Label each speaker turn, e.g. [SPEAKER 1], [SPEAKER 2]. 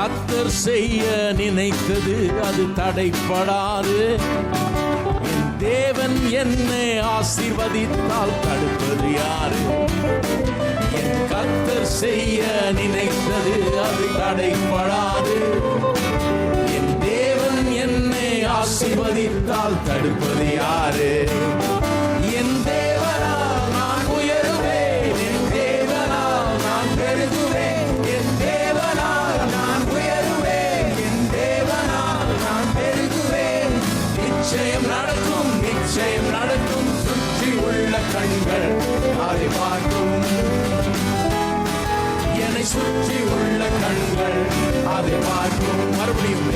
[SPEAKER 1] கத்தர் செய்ய நினைத்தது அது தடைப்படாது. என் தேவன் என்னை ஆசிர்வதித்தால் தடுப்பது யாரு? என் கத்தர் செய்ய நினைத்தது அது தடைப்படாது. என் தேவன் என்னை ஆசிர்வதித்தால் தடுப்பது யாரு? நிச்சயம் நடக்கும் நிச்சயம் நடக்கும் சுற்றி உள்ள கண்கள் அதை பார்க்கும். என்னை சுற்றி உள்ள கண்கள் அதை பார்க்கும். மறுபடியும்